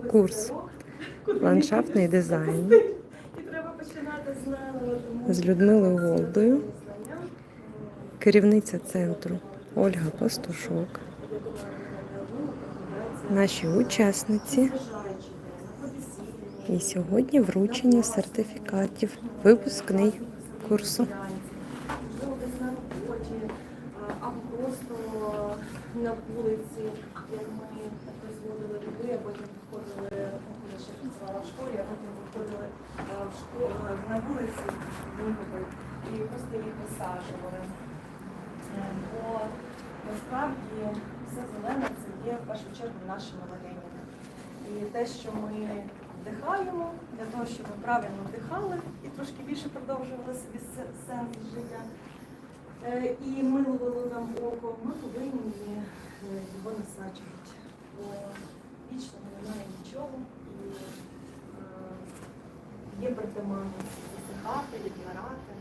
курс ландшафтний дизайн з Людмилою Голдою, керівниця центру Ольга Пастушок, наші учасниці. І сьогодні вручення сертифікатів, випускний курсу. Можливо, десь на роботі, а, або просто на вулиці, як ми розводили люди, а потім виходили, ну, я ще працювала в школі, а потім виходили а, в школу на вулиці виходили, і просто їх висаджували. Е, Бо насправді все зелене це є в першу чергу нашими легенями. І те, що ми вдихаємо, для того, щоб ми правильно вдихали і трошки більше продовжували собі сенс життя. Е, І милувало нам око, ми повинні е, його насаджувати. Бо вічного немає нічого е, є притаманність засихати, відмирати.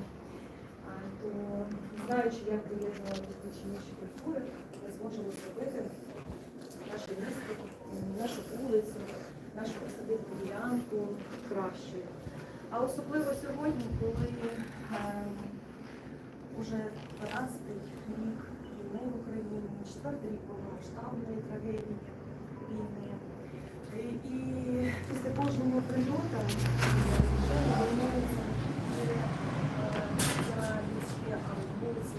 То знаючи, як доєднувати чи інші культури, ми зможемо зробити наше місто, нашу вулицю, нашу посадибну ділянку кращою. А особливо сьогодні, коли е, уже 12-й рік війни в Україні, четвертий рік повномасштабної трагедії війни. І, і після кожного прильоту е, звичайно руйнується не е, людське, а руйнується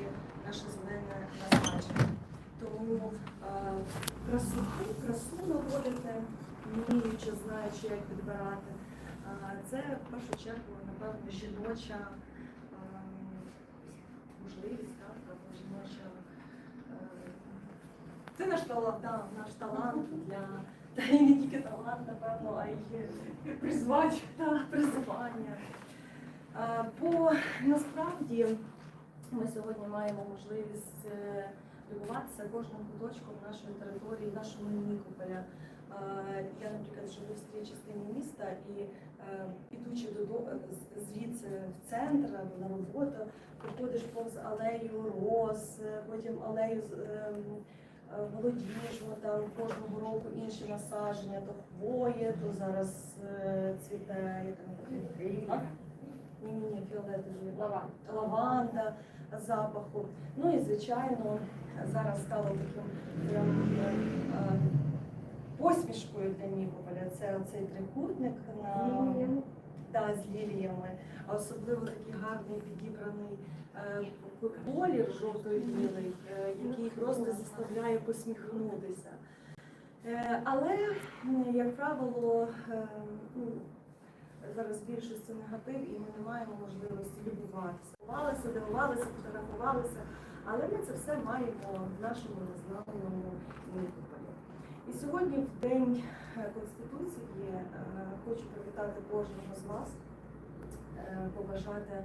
і наше зелене назначення. Тому е, красоту, красу наводити, вміючи, знаючи, як підбирати. Е, Це в першу чергу, напевно, жіноча е, можливість, так, або жіноча. Це наш талант, да, наш талант для та і не тільки талант, напевно, а й призвання та призвання. Е, Бо насправді ми сьогодні маємо можливість е, любуватися кожним куточком нашої території, нашого Нікополя. Е, Я, наприклад, живу в цій частині міста і е, ідучи звідси в центр або на роботу, проходиш повз алею роз, е, потім алею ем, е, молодіжну, там кожного року інші насадження, то хвоє, то зараз е, цвіте ні, ні, ні, фіолетові, лаванда. лаванда запаху. Ну і звичайно, зараз стало таким прям е, е, посмішкою для Нікополя. Це оцей трикутник на да, з ліліями, а особливо такий гарний підібраний е, колір жовто-білий, е, який просто заставляє посміхнутися. Е, Але, як правило, ну, зараз в більшості негатив, і ми не маємо можливості любуватися. Дивувалися, дивувалися, фотографувалися, але ми це все маємо в нашому Нікополі. І сьогодні, в День е, Конституції, е, хочу привітати кожного з вас, е, побажати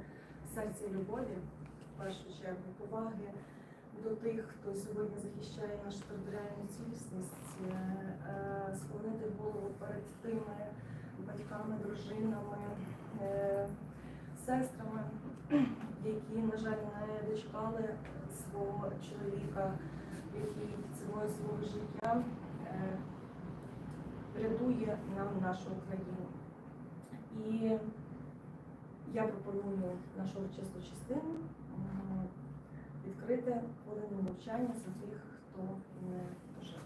серця любові, в першу чергу, поваги до тих, хто сьогодні захищає нашу територіальну цілісність, склонити голову перед тими батьками, дружинами, сестрами, які, на жаль, не дочекали свого чоловіка, який ціною свого життя рятує нам нашу Україну. І я пропоную нашу урочисту частину відкрити хвилину мовчання за тих, хто не дожив.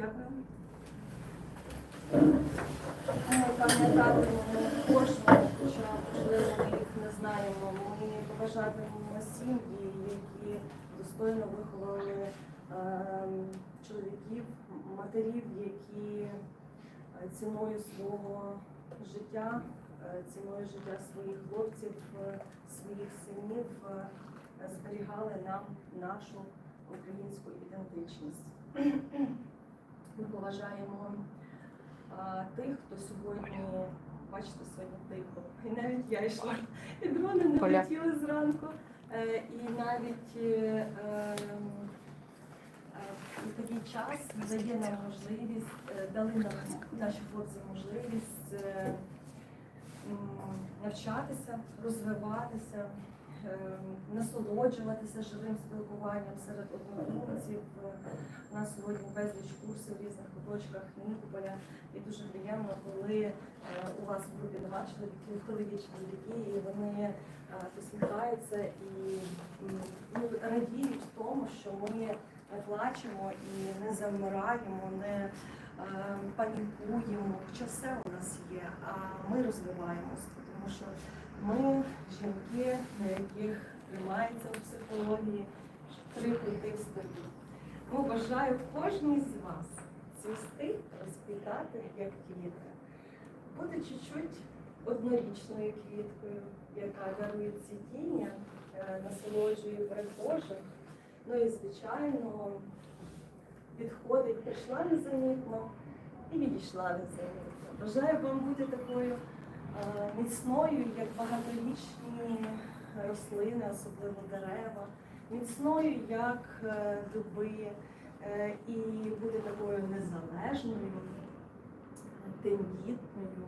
Дякую. Пам'ятатимемо кожного, хоча можливо ми їх не знаємо. Ми побажатимемо сім'ї, які достойно виховали ем, чоловіків, матерів, які е, ціною свого життя, е, ціною життя своїх хлопців, е, своїх синів зберігали нам нашу українську ідентичність. Ми поважаємо а, тих, хто сьогодні, бачите, сьогодні тихо. І навіть я йшла, і дрони не Оля. летіли зранку. Е, і навіть е, ем, е, в такий час дає нам можливість, е, дали нам наші хлопці можливість е, м, навчатися, розвиватися, насолоджуватися живим спілкуванням серед однодумців. Е, У нас сьогодні безліч курсів в різних куточках Нікополя. І дуже приємно, коли е, у вас в групі нема чоловіків, коли чоловіки, і вони е, посміхаються і ну, радіють тому, що ми не плачемо і не замираємо, не е, панікуємо, хоча все у нас є, а ми розвиваємося, тому що ми жінки, на яких тримається у психології три пути в столі. Бажаю кожній з вас цвісти, розквітати, як квітка, бути чуть-чуть однорічною квіткою, яка дарує цвітіння, е, насолоджує перехожих. Ну і, звичайно, підходить, прийшла незамітно і відійшла незамітно. Бажаю вам бути такою міцною, як багаторічні рослини, особливо дерева, міцною, як е, дуби, е, і бути такою незалежною, тендітною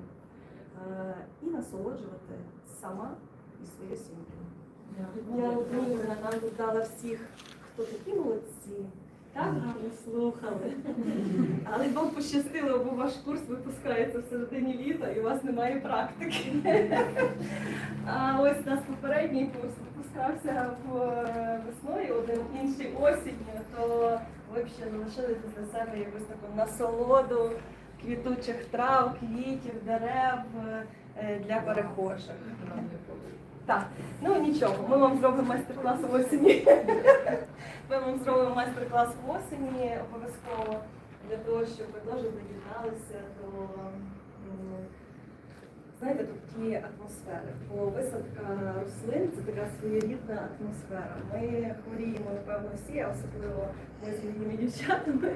е, і насолоджувати сама і свою сім'ю. Я Людмила нам тут всіх, хто такі молодці, так гарно слухали. Але вам пощастило, бо ваш курс випускається в середині літа і у вас немає практики. А ось у нас попередній курс випускався в е, весною, один інший осінню, то ви б ще залишили після себе якусь таку насолоду квітучих трав, квітів, дерев е, для перехожих. Так, ну нічого, ми вам зробимо майстер-клас в осені. Ми вам зробимо майстер-клас в осені обов'язково для того, щоб ви теж доєдналися до знаєте, тут ті атмосфери. Бо висадка рослин це така своєрідна атмосфера. Ми хворіємо, напевно, всі, а особливо ми з літніми дівчатами.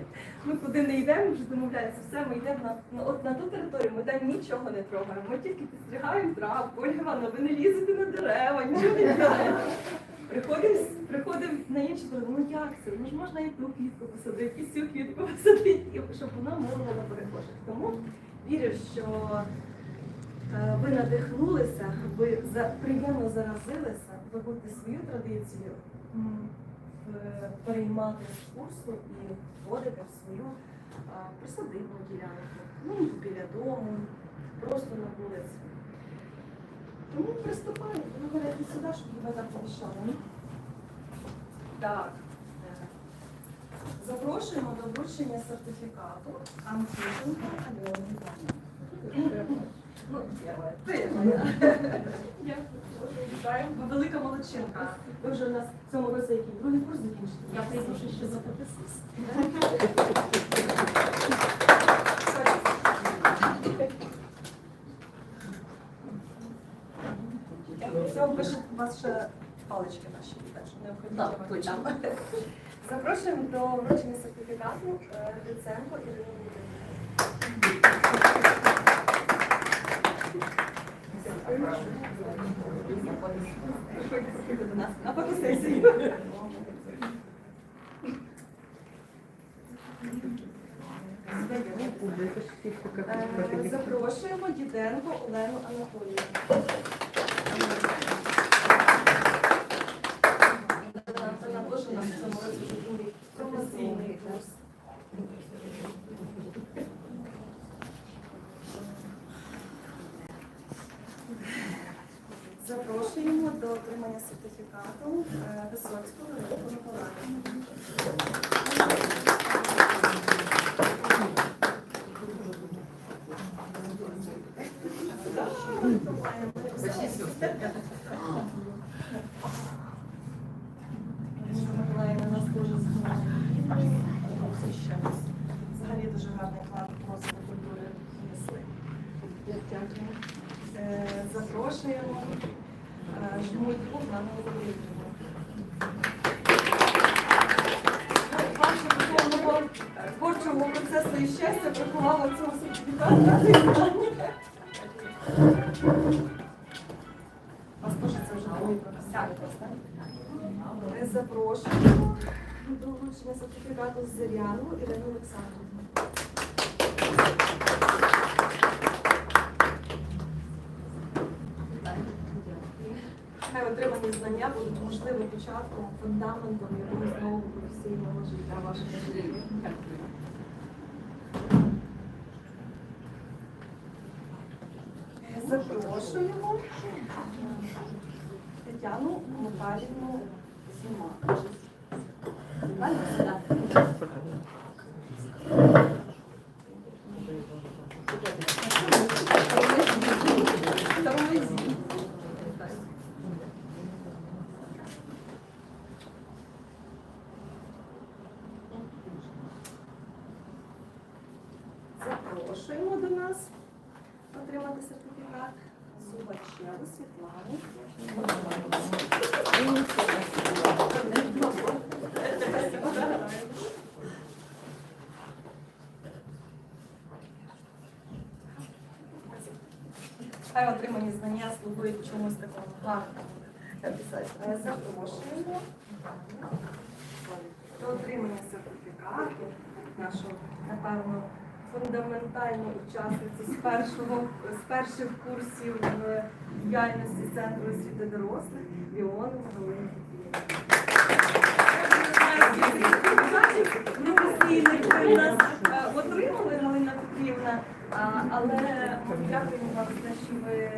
Ми куди не йдемо, вже домовляється, все, ми йдемо на, на, от на ту територію, ми там нічого не трогаємо. Ми тільки підстрігаємо травку, Ольга ви не лізете на дерева, нічого не робите. Приходимо, приходимо на іншу сторону, ну як це? Ну ж можна і ту квітку посадити, і цю квітку посадити, щоб вона милувала перехожих. Тому вірю, що е, ви надихнулися, ви приємно заразилися, ви будете свою традицію е, переймати з курсу і вводити в свою е, присадибну ділянку, ну біля дому, просто на вулиці. Тому приступаємо, ви говорите сюди, щоб тебе так помішали. Так. е, Запрошуємо до вручення сертифікату Анфішенко Альони Іванівни. Ну, первое. Ти моя. Вітаю. Ви велика молодчинка. Ви вже у нас в цьому році який другий курс закінчите. Я прийду ще запитатись. Цього пише у вас ще палички наші, так що необхідно. Так, точно. Запрошуємо до вручення сертифікату е, Гриценко Ірину Володимирівну. На. Е, Запрошуємо Діденко Олену Анатоліївну. Вона теж у нас в цьому році вже другий професійний курс. Запрошуємо до отримання сертифікату е, Висоцького Великого Миколая. Миколаївна нас дуже згадує. Взагалі дуже гарний вклад в розвиток культури несли. Дякую. Е, Запрошуємо е, Жмутку на Володимирівну. Творчого своє щастя приховала цього сертифікату. Вас це вже? Ми запрошуємо до вручення сертифікату Зиряну Ірину Олександрівну. Хай отримані знання будуть можливим початком, фундаментом якогось нового професійного життя вашого життя. Запрошуємо Тетяну Михайлівну Зима. Запрошуємо до нас отримати сертифікат Зубачеву Світлану. Хай отримані знання слугують чомусь такому гарному. Запрошуємо до отримання сертифікату нашу, напевно, фундаментальну учасницю з першого з перших курсів діяльності центру освіти дорослих Іону Галину професійних ви нас е, отримали Галина Петрівна, але дякуємо вам за те, що ви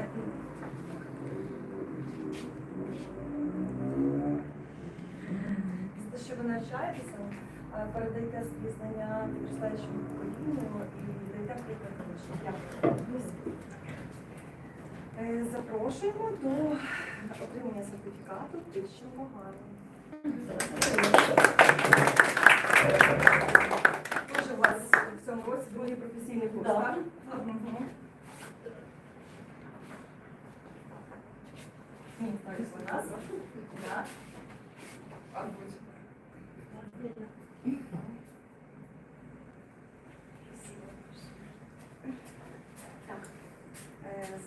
що ви навчаєтеся, е, передаєте свої знання підростаючому поколінню і даєте приклад іншим. Дякую. Е, Запрошуємо до отримання сертифікату вищого поганого. Тоже у вас в цьому році другий професійний курс, так? Ні, так, у нас. Да. Так. Е,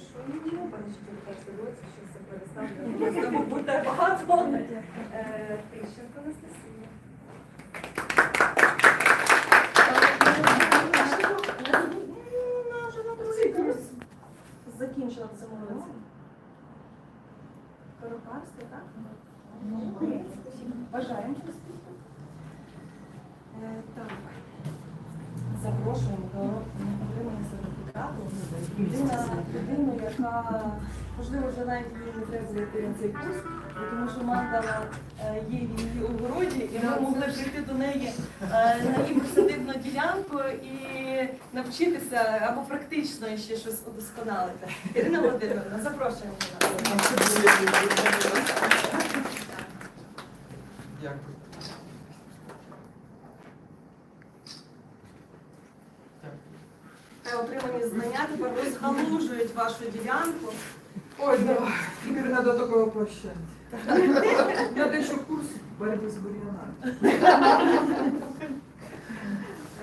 Запрошуємо, пане Щепетовці, що це переставлено. Буде багато. Е, Тищенко Анастасія. Вона вже на другий курс закінчила в цьому році. Перукарство, так? Молодець. Бажаємо успіху. Е, Так. Запрошуємо до отримання сертифікату людина, людину, можливо, вже навіть не треба зайти на цей курс, тому що мандала е, є в її у городі, і ми могли прийти до неї е, на її присадибну ділянку і навчитися або практично ще щось удосконалити. Ірина Володимировна, запрошуємо. Дякую. Е, Отримані знання тепер розгалужують вашу ділянку. Ой, да, теперь надо такого прощать. Надо еще курс борьбы с бурьянами.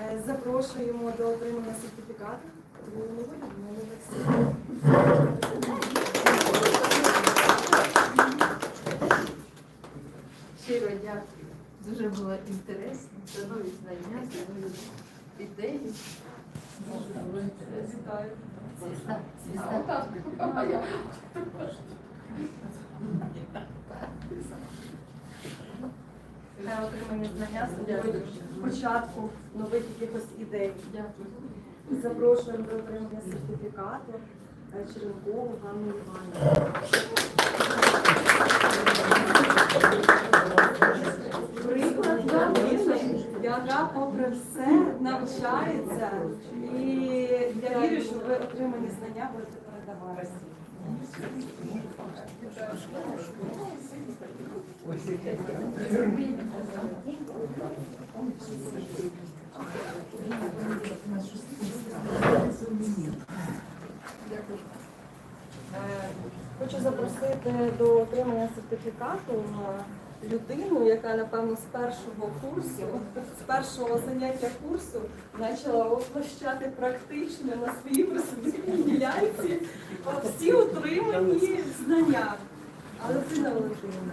Е, Запрошуємо до отримання сертифікату. Щиро дякую. Дуже було інтересно, це нові знання, це нові ідеї. Вітаю. Звізда, звізда. А я. Е, знання слугують початку нових якихось ідей. Дякую. Запрошуємо до отримання сертифікату е, Черенкову Ганну Іванівну. Приклад попри все навчається і я вірю, що ви отримані знання будете передавати. Е, Хочу запросити до отримання сертифікату людину, яка напевно з першого курсу, з першого заняття курсу почала воплощати практично на своїй присутній ділянці всі отримані знання. Алевтина Валентинівна.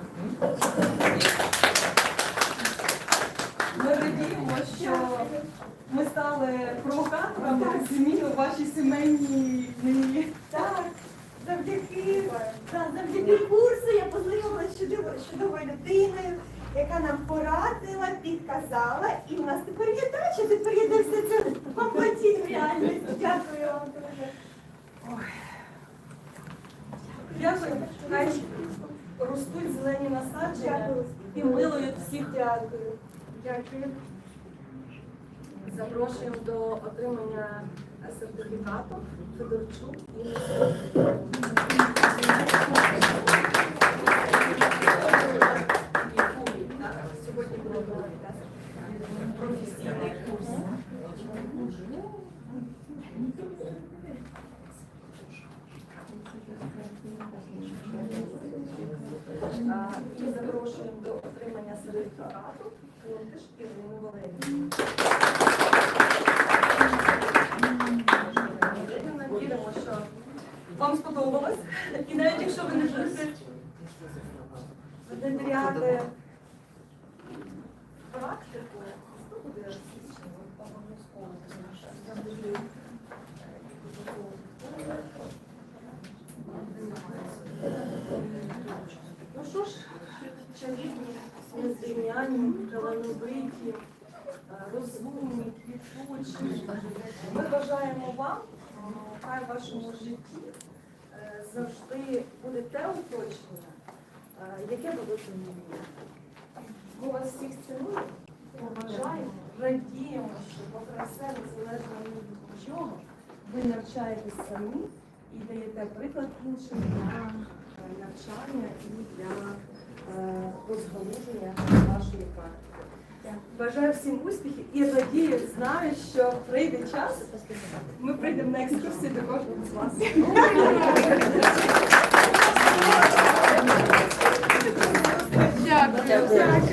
Ми радіємо, що ми стали провокаторами зміни у вашій сімейній. Так, завдяки, да, завдяки курсу я познайомилася з чудовою, чудовою людиною, яка нам порадила, підказала, і в нас тепер є дача, тепер є де все це воплотити в реальність. Дякую вам дуже. Дякую. Хай ростуть зелені насадження Дякую. і милують всіх. Дякую. Дякую. Запрошуємо до отримання сертифікату Федорчук і Сьогодні буде професійний курс. І запрошуємо до отримання сертифікату Фунтиш Ірину Валерійовну. Ми віримо, що вам сподобалось. І навіть якщо ви не будете внедряти практику, то буде обов'язково. Я буду, Ну що ж, чарівні, незрівняні, талановиті, е, розумні, квітучі. Ми бажаємо вам, е, хай в вашому житті е, завжди буде те оточення, е, яке ви оцінюєте. Ми вас всіх цінуємо, поважаємо, радіємо, що попри все, незалежно від чого, ви навчаєтесь самі і даєте приклад іншим для е, навчання і для е, розгалуження вашої практики. Бажаю всім успіхів і радію, знаю, що прийде час. Ми прийдемо на екскурсію до кожного з вас. Tchau, tchau.